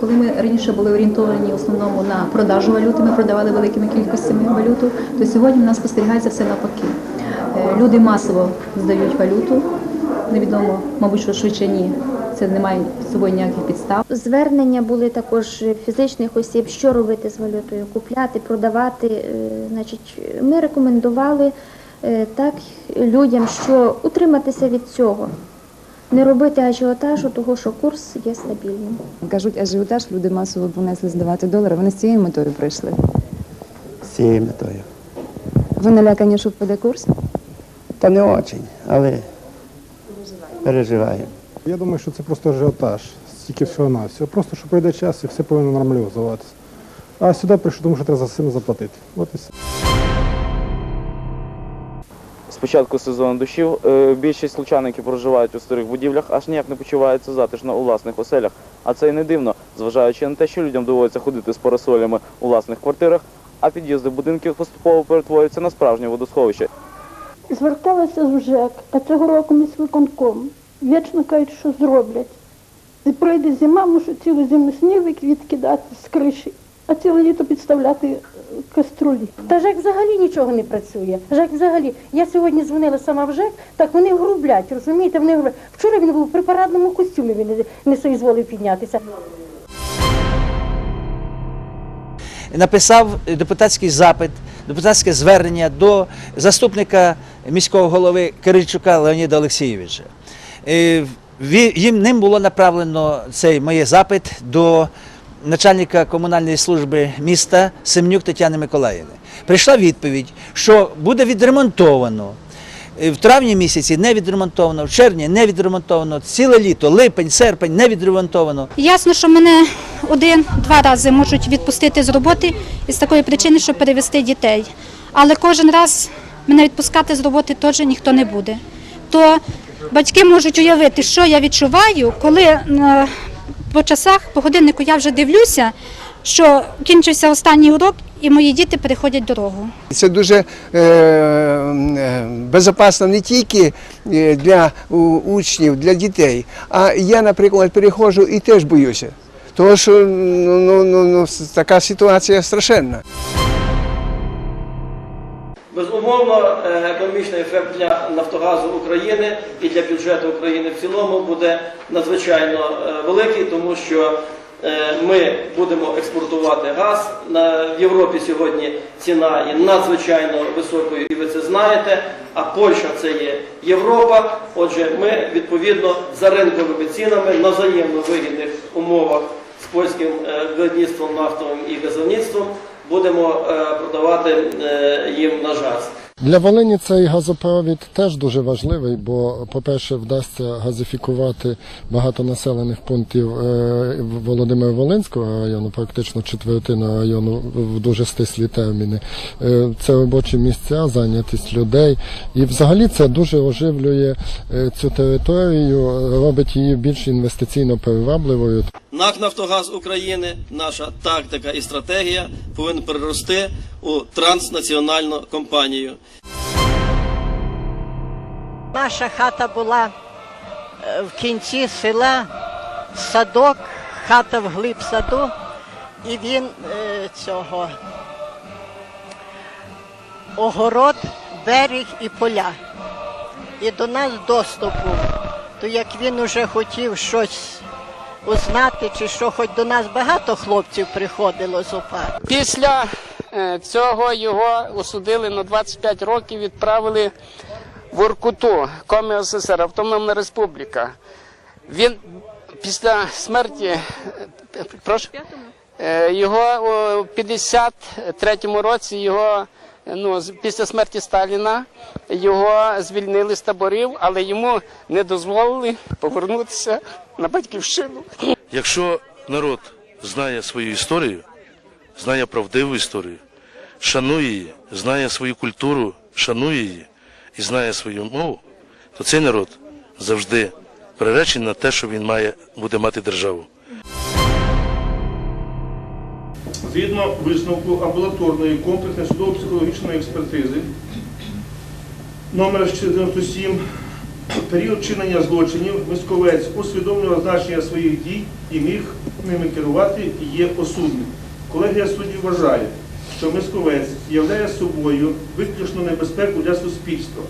коли ми раніше були орієнтовані в основному на продажу валюти, ми продавали великими кількостями валюту, то сьогодні в нас спостерігається все навпаки. Е, Люди масово здають валюту. Невідомо, мабуть, що швидше ні. Це не має з собою ніяких підстав. Звернення були також фізичних осіб, що робити з валютою, купляти, продавати. Е, Значить, ми рекомендували е, так людям, що утриматися від цього, не робити ажіотажу, того що курс є стабільним. Кажуть, ажіотаж люди масово понесли здавати долари. Вони з цією метою прийшли. з цією метою. Ви налякані, що впаде курс? Та не очень, але переживаємо. Я думаю, що це просто ажіотаж, стільки всього на всього. Просто що пройде час і все повинно нормалізуватися. А сюди прийшов, тому що треба за сильно заплатити. От і все. З початку сезону дощів е, більшість лучан, які проживають у старих будівлях, аж ніяк не почуваються затишно у власних оселях. А це й не дивно, зважаючи на те, що людям доводиться ходити з парасолями у власних квартирах, а під'їзди будинків поступово перетворюються на справжнє водосховище. Зверталася з ЖЕК, а цього року міськвиконком. Вічно кажуть, що зроблять. І пройде зима, мушу цілу зиму сніг відкидати з криші, а ціле літо підставляти каструлі. Та ЖЕК взагалі нічого не працює. ЖЕК взагалі. Я сьогодні дзвонила сама в ЖЕК, так вони грублять, розумієте, вони грублять. Вчора він був при парадному костюмі, він не- не соізволив піднятися. написав депутатський запит, депутатське звернення до заступника міського голови Киричука Леоніда Олексійовича. Е, Їм ним було направлено цей моє запит до начальника комунальної служби міста Семнюк Тетяни Миколаївни. Прийшла відповідь, що буде відремонтовано. Е, В травні місяці не відремонтовано, в червні не відремонтовано, ціле літо, липень, серпень не відремонтовано. Ясно, що мене один-два рази можуть відпустити з роботи із такої причини, щоб перевести дітей. Але кожен раз мене відпускати з роботи теж ніхто не буде. То батьки можуть уявити, що я відчуваю, коли е, по часах, по годиннику я вже дивлюся, що кінчився останній урок, і мої діти переходять дорогу. Це дуже е, безпечно не тільки е, для учнів, для дітей, а я, наприклад, переходжу і теж боюся. Тому що ну, ну, ну, ну, така ситуація страшенна. Безумовно, е, економічний ефект для Нафтогазу України і для бюджету України в цілому буде надзвичайно е, великий, тому що е, ми будемо експортувати газ. В Європі сьогодні ціна є надзвичайно високою, і ви це знаєте. А Польща це є Європа. Отже, ми відповідно за ринковими цінами на взаємно вигідних умовах з польським виробництвом нафтовим і газовництвом будемо е, продавати е, їм на газ. Для Волині цей газопровід теж дуже важливий, бо, по-перше, вдасться газифікувати багато населених пунктів е, Володимира Волинського району, практично четвертина району в дуже стислі терміни. Е, Це робочі місця, зайнятість людей. І взагалі це дуже оживлює е, цю територію, робить її більш інвестиційно привабливою. НАК Нафтогаз України, наша тактика і стратегія повинна перерости у транснаціональну компанію. Наша хата була е, в кінці села, садок, хата вглиб саду, і він е, цього огород, берег і поля. І до нас доступ був. То як він уже хотів щось узнати, чи що, хоч до нас багато хлопців приходило з ОПА. Після цього його осудили на 25 років, відправили в Оркуту, Коми СССР, Автономна Республіка. Він після смерті, е, прошу, Е, його у 53-му році його ну, після смерті Сталіна його звільнили з таборів, але йому не дозволили повернутися на батьківщину. Якщо народ знає свою історію, знає правдиву історію, шанує її, знає свою культуру, шанує її і знає свою мову, то цей народ завжди приречений на те, що він має буде мати державу. Згідно висновку амбулаторної комплексної судово-психологічної експертизи номер 97 період чинення злочинів Мисковець усвідомлював значення своїх дій і міг ними керувати і є осудним. Колегія суддів вважає, що Мисковець являє собою виключну небезпеку для суспільства.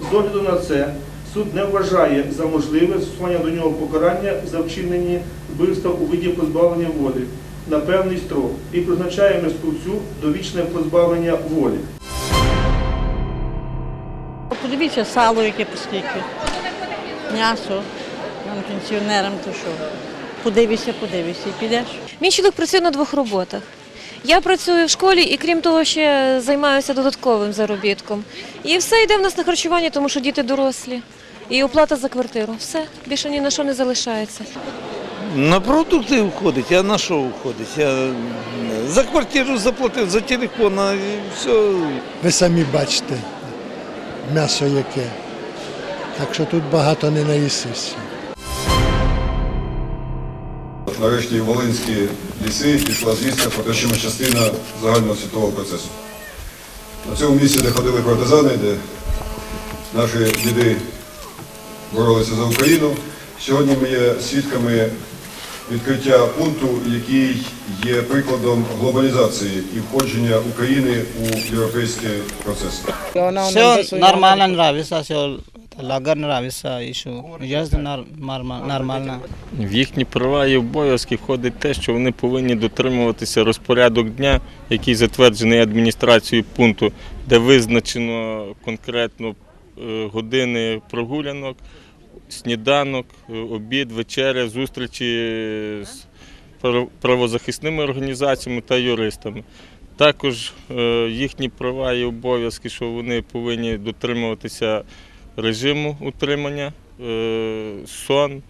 З огляду на це, суд не вважає за можливе застосування до нього покарання за вчинені вбивства у виді позбавлення волі на певний строк і призначає мисковцю довічне позбавлення волі. Подивіться сало, яке по скільки. М'ясо. Пенсіонерам то що? Подивися, подивися і підеш. Мій чоловік працює на двох роботах. Я працюю в школі і крім того, ще займаюся додатковим заробітком. І все йде в нас на харчування, тому що діти дорослі. І оплата за квартиру. Все, більше ні на що не залишається. На продукти входить, а на що входить? Я за квартиру заплатив, за телефон, а і все. Ви самі бачите м'ясо яке. Так що тут багато не наїсишся. Нарешті Волинські ліси пішла звістка про те, що ми частина загального світового процесу. На цьому місці, де ходили партизани, де наші діди боролися за Україну, сьогодні ми є свідками відкриття пункту, який є прикладом глобалізації і входження України у європейський процес. Все нормально нравится, лагер нравится еще. Езда нормально. В їхні права і обов'язки входить те, що вони повинні дотримуватися розпорядок дня, який затверджений адміністрацією пункту, де визначено конкретно е, години прогулянок, сніданок, е, обід, вечеря, зустрічі з правозахисними організаціями та юристами. Також е, їхні права і обов'язки, що вони повинні дотримуватися режиму утримання, е, сон,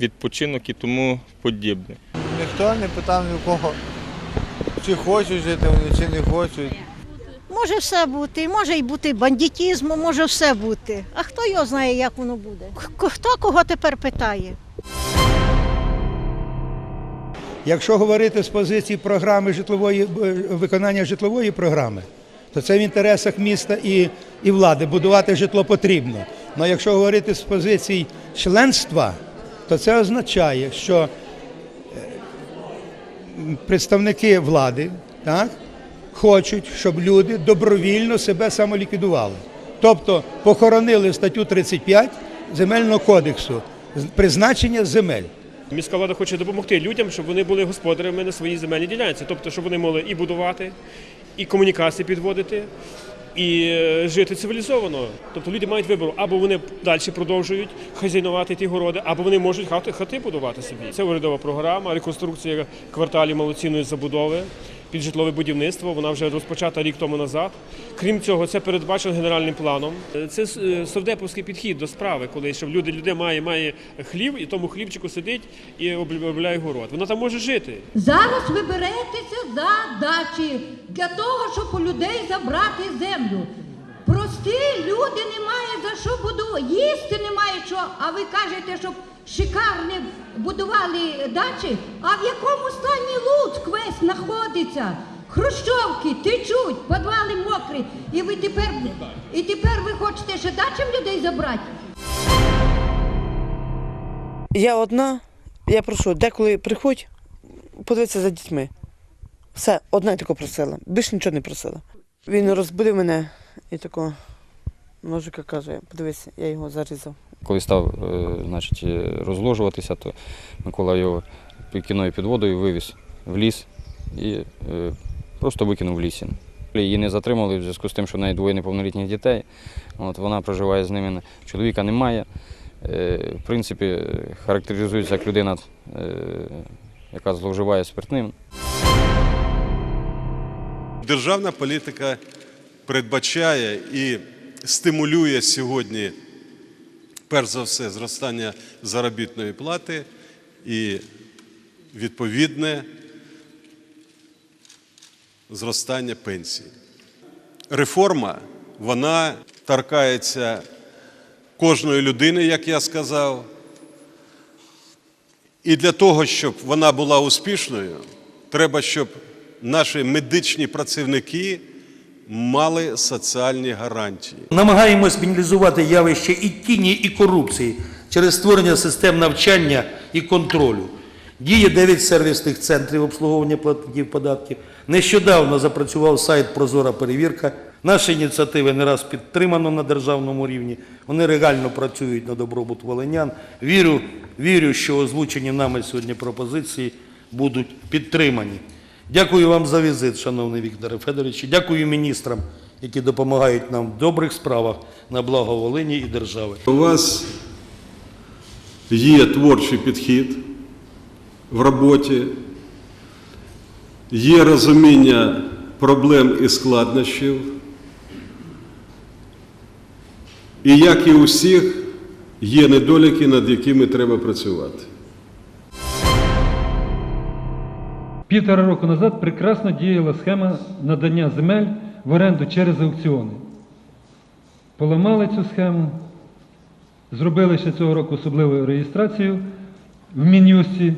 відпочинок і тому подібне. Ніхто не питав ні у кого, чи хочуть жити вони, чи не хочуть. Може все бути, може й бути бандитізм, може все бути. А хто його знає, як воно буде? Хто кого тепер питає? Якщо говорити з позиції програми житлової е, виконання житлової програми, то це в інтересах міста і, і влади. Будувати житло потрібно. Але якщо говорити з позиції членства, то це означає, що е, представники влади так, хочуть, щоб люди добровільно себе самоліквідували. Тобто похоронили статтю 35 Земельного кодексу призначення земель. Міська влада хоче допомогти людям, щоб вони були господарями на своїй земельній ділянці. Тобто, щоб вони могли і будувати, і комунікації підводити, і е, жити цивілізовано. Тобто люди мають вибору, або вони далі продовжують хазяйнувати ті городи, або вони можуть хати, хати будувати собі. Це урядова програма, реконструкція кварталів малоцінної забудови. Під житлове будівництво вона вже розпочата рік тому назад. Крім цього, це передбачено генеральним планом. Це е, совдеповський підхід до справи, коли щоб люди людина має, має хлів, і тому хлібчику сидить і обробляє город. Вона там може жити. Зараз ви беретеся за дачі для того, щоб у людей забрати землю. Прості люди немає за що будувати, їсти немає що, а ви кажете, щоб шикарні будували дачі, а в якому стані Луцьк весь знаходиться? Хрущовки течуть, підвали мокрі, і ви тепер, і тепер ви хочете ще дачам людей забрати? Я одна, я прошу, деколи приходь, подивитися за дітьми. Все, одна я тако просила, більше нічого не просила. Він розбудив мене і тако, ножика каже, подивись, я його зарізав. Коли став е, значить, е, розложуватися, то Микола його кіною під водою вивіз в ліс і е, просто викинув в лісі. Її не затримали в зв'язку з тим, що в неї двоє неповнолітніх дітей. От, вона проживає з ними, чоловіка немає. В принципі, характеризується як людина, яка зловживає спиртним. Державна політика передбачає і стимулює сьогодні, перш за все, зростання заробітної плати і відповідне зростання пенсій. Реформа вона торкається кожної людини, як я сказав. І для того, щоб вона була успішною, треба, щоб наші медичні працівники мали соціальні гарантії. Намагаємось мінімізувати явище і тіні, і корупції через створення систем навчання і контролю. Діє 9 сервісних центрів обслуговування платників податків. Нещодавно запрацював сайт Прозора перевірка. Наші ініціативи не раз підтримано на державному рівні. Вони реально працюють на добробут волинян. Вірю, вірю, що озвучені нами сьогодні пропозиції будуть підтримані. Дякую вам за візит, шановний Вікторе Федорович. Дякую міністрам, які допомагають нам в добрих справах на благо Волині і держави. У вас є творчий підхід в роботі, є розуміння проблем і складнощів. І як і у всіх, є недоліки, над якими треба працювати. Півтора року назад прекрасно діяла схема надання земель в оренду через аукціони. Поламали цю схему, зробили ще цього року особливу реєстрацію в Мін'юсті.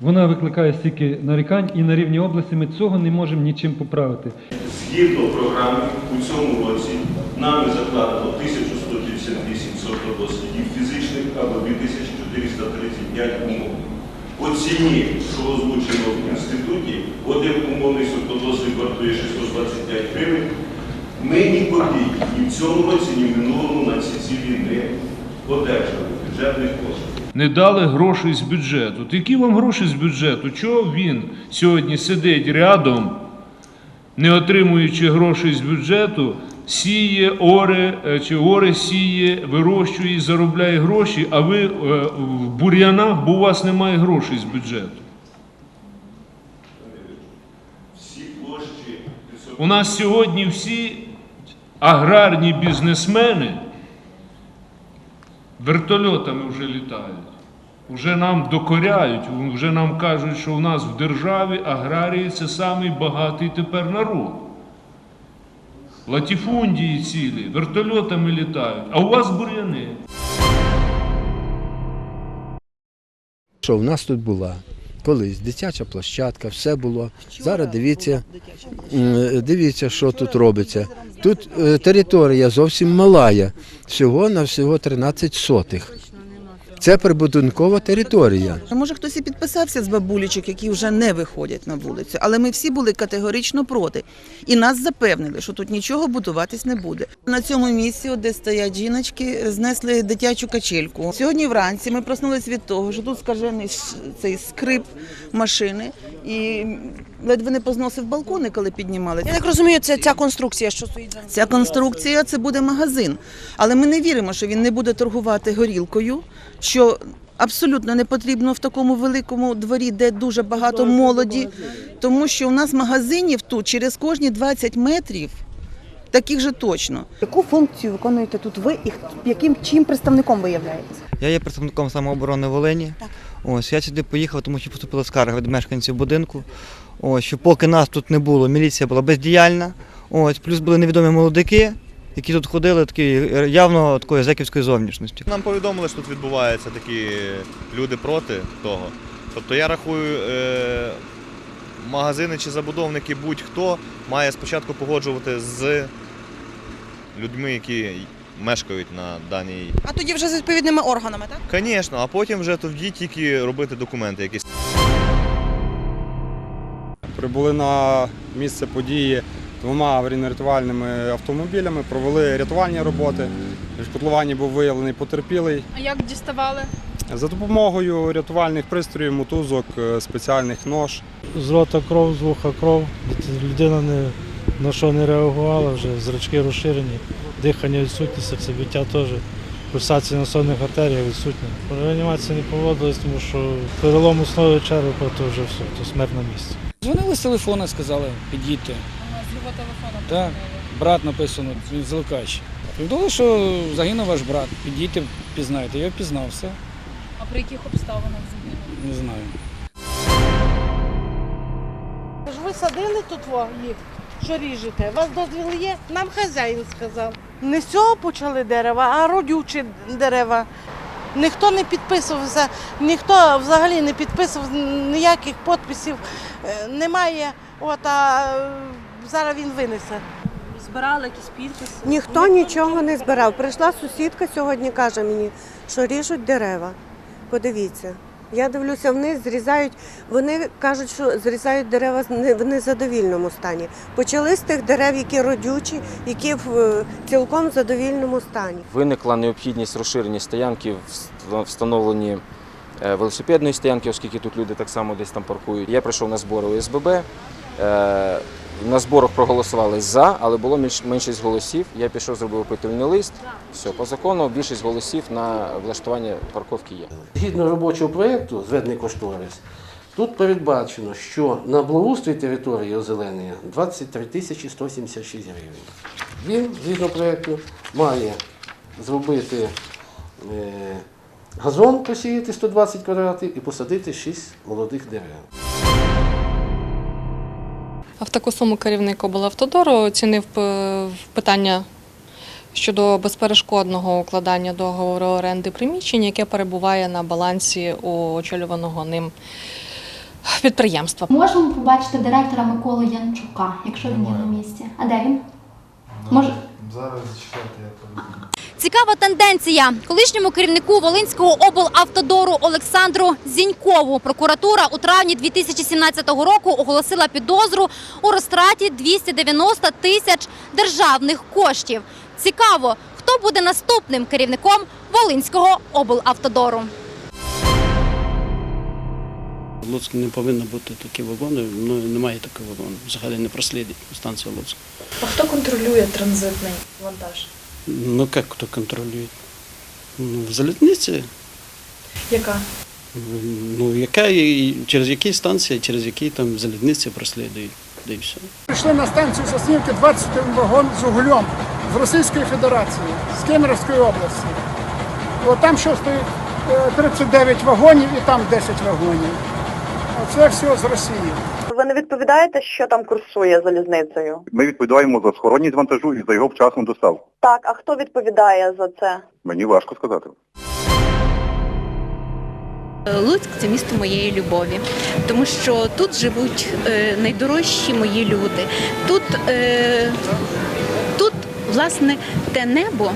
Вона викликає стільки нарікань, і на рівні області ми цього не можемо нічим поправити. Згідно програми, у цьому році нами закладено 1138 сортодослідів фізичних або 2435 умов. По ціні, що озвучено в інституті, один умовний сортодослід вартує 625 гривень. Ми ні копійки ні в цьому році, ні в минулому на ці цілі не одержали бюджетних коштів. не дали грошей з бюджету. То які вам гроші з бюджету? Чого він сьогодні сидить рядом, не отримуючи грошей з бюджету, сіє, оре, е, чи оре сіє, вирощує і заробляє гроші, а ви е, в бур'янах, бо у вас немає грошей з бюджету. У нас сьогодні всі аграрні бізнесмени вертольотами вже літають. Вже нам докоряють, вже нам кажуть, що у нас в державі аграрії це самий багатий тепер народ. Латіфундії цілі, вертольотами літають, а у вас бур'яни. Що в нас тут була колись дитяча площадка, все було. Зараз дивіться, дивіться, що тут робиться. Тут е, територія зовсім малая, всього на всього 13 сотих. Це прибудинкова територія. Може, хтось і підписався з бабулічок, які вже не виходять на вулицю, але ми всі були категорично проти. І нас запевнили, що тут нічого будуватись не буде. На цьому місці, де стоять жіночки, знесли дитячу качельку. Сьогодні вранці ми проснулись від того, що тут скажений цей скрип машини і ледве не позносив балкони, коли піднімали. Я так розумію, це ця конструкція, що стоїть за Ця конструкція це буде магазин. Але ми не віримо, що він не буде торгувати горілкою, що абсолютно не потрібно в такому великому дворі, де дуже багато молоді, тому що у нас магазинів тут через кожні 20 метрів. Таких же точно. Яку функцію виконуєте тут ви і яким чим представником ви являєтесь? Я є представником самооборони Волині. Ось я сюди поїхав, тому що поступила скарга від мешканців будинку. Ось що поки нас тут не було, міліція була бездіяльна. Ось плюс були невідомі молодики, які тут ходили, такі явно такої зеківської зовнішності. Нам повідомили, що тут відбуваються такі люди проти того. Тобто я рахую, е, магазини чи забудовники будь-хто має спочатку погоджувати з людьми, які мешкають на даній. А тоді вже з відповідними органами, так? Звісно, а потім вже тоді тільки робити документи якісь. Прибули на місце події двома аварійно-рятувальними автомобілями, провели рятувальні роботи. В котловані був виявлений потерпілий. А як діставали? За допомогою рятувальних пристроїв, мотузок, е, спеціальних нож. З рота кров, з вуха кров. Людина не, на що не реагувала, вже зрачки розширені, дихання відсутнє, серцебиття теж. Пульсація на сонних артеріях відсутня. Реанімація не поводилась, тому що перелом основи черепа то вже все, то смерть на місці. Дзвонили з телефона, сказали, підійти. Так, брат написано, він з Лукачі. Повідомили, що загинув ваш брат. Підійте, пізнаєте. Я впізнав все, А при яких обставинах загинули? не знаю. Ж ви садили тут во, їх, що ріжете? У вас дозвіл є? Нам хазяїн сказав. Не з цього почали дерева, а родючі дерева. Ніхто не підписувався, ніхто взагалі не підписував ніяких підписів. Е, Немає, от, а зараз він винесе. збирали якісь підписи? Ніхто нічого не збирав. Прийшла сусідка сьогодні, каже мені, що ріжуть дерева. Подивіться. Я дивлюся вниз, зрізають. Вони кажуть, що зрізають дерева в незадовільному стані. Почали з тих дерев, які родючі, які в е, цілком задовільному стані. Виникла необхідність розширення стоянки, встановлені е, велосипедної стоянки, оскільки тут люди так само десь там паркують. Я прийшов на збори ОСББ. На зборах проголосували за, але було меншість голосів. Я пішов, зробив опитувальний лист. Все, по закону більшість голосів на влаштування парковки є. Згідно робочого проєкту, зведений кошторис, тут передбачено, що на благоустрій території озеленення 23 тисячі 176 гривень. Він, згідно проєкту, має зробити е, газон, посіяти 120 квадратів і посадити 6 молодих дерев. А в таку суму керівник облавтодору оцінив е, питання щодо безперешкодного укладання договору оренди приміщення, яке перебуває на балансі у очолюваного ним підприємства. Можемо побачити директора Миколу Янчука, якщо він є на місці. А де він? Може, Зараз зачекати я. Цікава тенденція. Колишньому керівнику Волинського облавтодору Олександру Зінькову прокуратура у травні 2017 року оголосила підозру у розтраті 290 тисяч державних коштів. Цікаво, хто буде наступним керівником Волинського облавтодору. В Луцьку не повинно бути такі вагони, ну немає такого вагону. Взагалі не прослідить станція Луцьк. А хто контролює транзитний вантаж? Ну як хто контролює? Ну, в залізниці. Яка? Ну, яка і через які станції, через які там залізниці прослідують. Да і все. Прийшли на станцію Соснівки 21 вагон з углем з Російської Федерації, з Кемеровської області. От там що стоїть е, 39 вагонів і там 10 вагонів. Оце все з Росії. Ви не відповідаєте, що там курсує залізницею? Ми відповідаємо за схоронність вантажу і за його вчасну доставку. Так, а хто відповідає за це? Мені важко сказати. Луцьк це місто моєї любові, тому що тут живуть е, найдорожчі мої люди. Тут, е, тут, власне, те небо,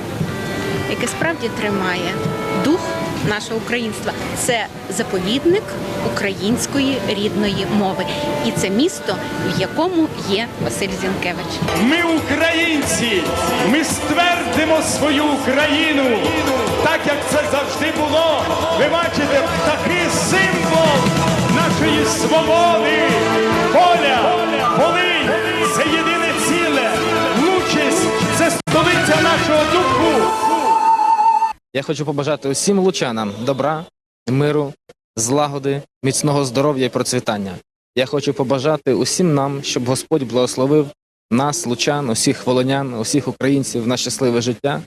яке справді тримає дух нашого українства. Це заповідник української рідної мови. І це місто, в якому є Василь Зінкевич. Ми українці, ми ствердимо свою Україну, так як це завжди було. Ви бачите, такий символ нашої свободи, воля, Волинь – це єдине Я хочу побажати усім лучанам добра, миру, злагоди, міцного здоров'я і процвітання. Я хочу побажати усім нам, щоб Господь благословив нас, лучан, усіх волонян, усіх українців на щасливе життя.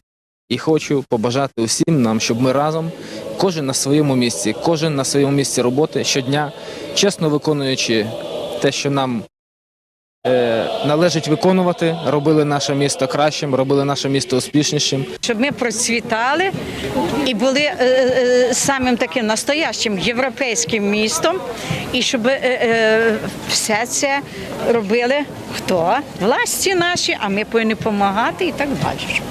І хочу побажати усім нам, щоб ми разом, кожен на своєму місці, кожен на своєму місці роботи щодня, чесно виконуючи те, що нам належить виконувати, робили наше місто кращим, робили наше місто успішнішим. щоб ми процвітали і були е, е, самим таким настоящим європейським містом, і щоб е, е, все це робили хто? Власті наші, а ми повинні допомагати і так далі.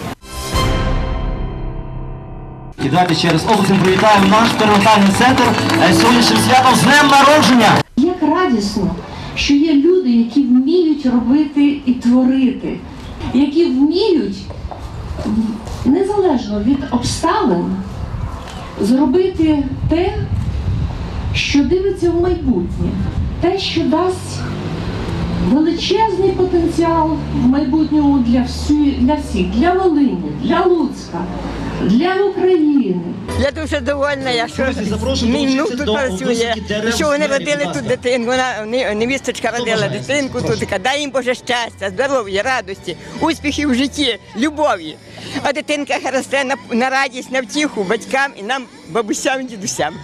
І давайте ще раз обласним привітаємо наш перинатальний центр е, сьогоднішнім святом з днем народження. Як радісно, що є люди, які вміють робити і творити, які вміють незалежно від обставин зробити те, що дивиться в майбутнє, те, що дасть величезний потенціал в майбутньому для всі, для всіх, для Волині, для Луцька, для України. Я дуже довольна, я що мій внук тут працює, що вони родили тут дитинку, вона невісточка родила дитинку тут, дай їм Боже щастя, здоров'я, радості, успіхів в житті, любові. А дитинка росте на, на радість, на втіху батькам і нам, бабусям і дідусям.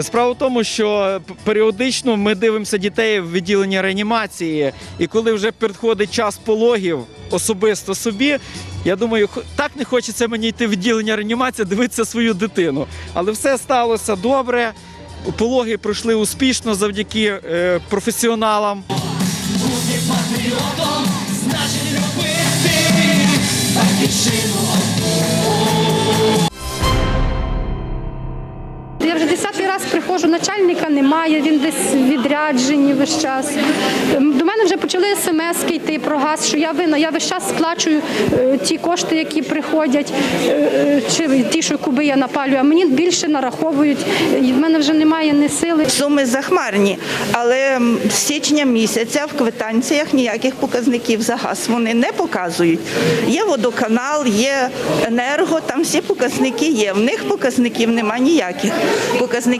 Справа в тому, що періодично ми дивимося дітей в відділенні реанімації, і коли вже підходить час пологів особисто собі, я думаю, так не хочеться мені йти в відділення реанімації, дивитися свою дитину. Але все сталося добре. Пологи пройшли успішно завдяки е, професіоналам. Патріотом, значить любити Я вже раз приходжу, начальника немає, він десь відряджені весь час. Ем, До мене вже почали смс йти про газ, що я винна. Я весь час сплачую е, ті кошти, які приходять, е, е, чи ті, що куби я напалюю, а мені більше нараховують. В мене вже немає ні сили. Суми захмарні, але з січня місяця в квитанціях ніяких показників за газ вони не показують. Є водоканал, є енерго, там всі показники є. В них показників нема ніяких.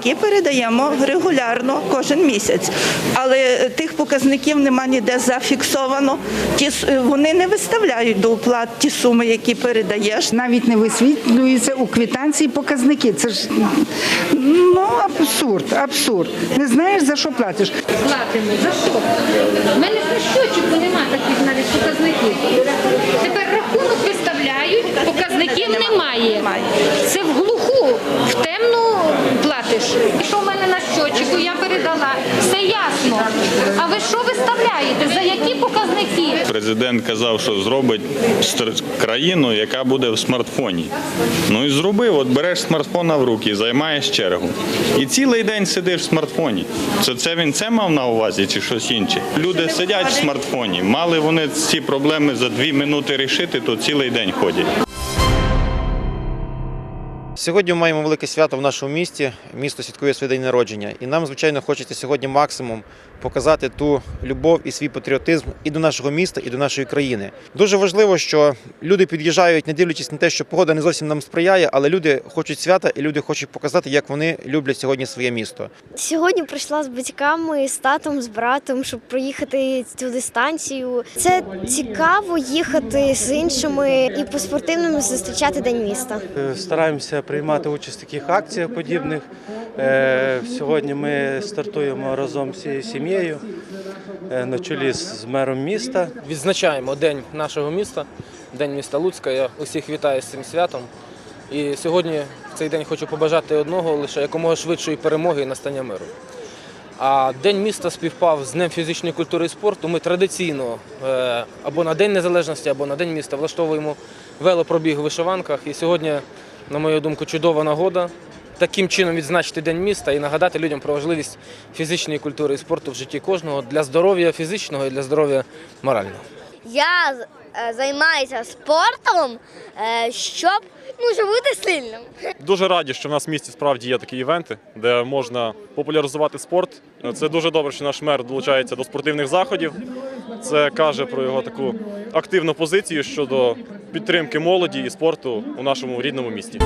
Показники передаємо регулярно кожен місяць, але е, тих показників нема ніде зафіксовано. Ті е, вони не виставляють до оплат ті суми, які передаєш. Навіть не висвітлюються у квитанції показники. Це ж ну абсурд, абсурд. Не знаєш за що платиш. Платимо. За що? У мене ж на щочику немає таких навіть показників. Тепер рахунок виставляють, показників немає. Це в глуху, в темну платиш. І що в мене на щочику, я передала. Все ясно. А ви що виставляєте? За які показники? Президент казав, що зробить країну, яка буде в смартфоні. Ну і зробив. От береш смартфона в руки, займаєш чергу. І цілий день сидиш в смартфоні. Це, це він це мав на увазі чи щось інше? Люди сидять в смартфоні. Мали вони ці проблеми за дві минути рішити, то цілий день ходять. Сьогодні ми маємо велике свято в нашому місті. Місто святкує свій день народження. І нам, звичайно, хочеться сьогодні максимум показати ту любов і свій патріотизм і до нашого міста, і до нашої країни. Дуже важливо, що люди під'їжджають, не дивлячись на те, що погода не зовсім нам сприяє, але люди хочуть свята і люди хочуть показати, як вони люблять сьогодні своє місто. Сьогодні прийшла з батьками, з татом, з братом, щоб проїхати цю дистанцію. Це цікаво їхати з іншими і по спортивному зустрічати день міста. Е, Стараємося приймати участь в таких акціях подібних. Е, Сьогодні ми стартуємо разом з цією сім'єю е, на чолі з мером міста. Відзначаємо День нашого міста, День міста Луцька. Я усіх вітаю з цим святом. І сьогодні в цей день хочу побажати одного лише якомога швидшої перемоги і настання миру. А День міста співпав з Днем фізичної культури і спорту. Ми традиційно е, або на День Незалежності, або на День міста влаштовуємо велопробіг у вишиванках. І сьогодні, на мою думку, чудова нагода таким чином відзначити День міста і нагадати людям про важливість фізичної культури і спорту в житті кожного для здоров'я фізичного і для здоров'я морального. Я е, займаюся спортом, е, щоб ну, щоб бути сильним. Дуже раді, що в нас в місті справді є такі івенти, де можна популяризувати спорт. Це дуже добре, що наш мер долучається до спортивних заходів. Це каже про його таку активну позицію щодо підтримки молоді і спорту у нашому рідному місті.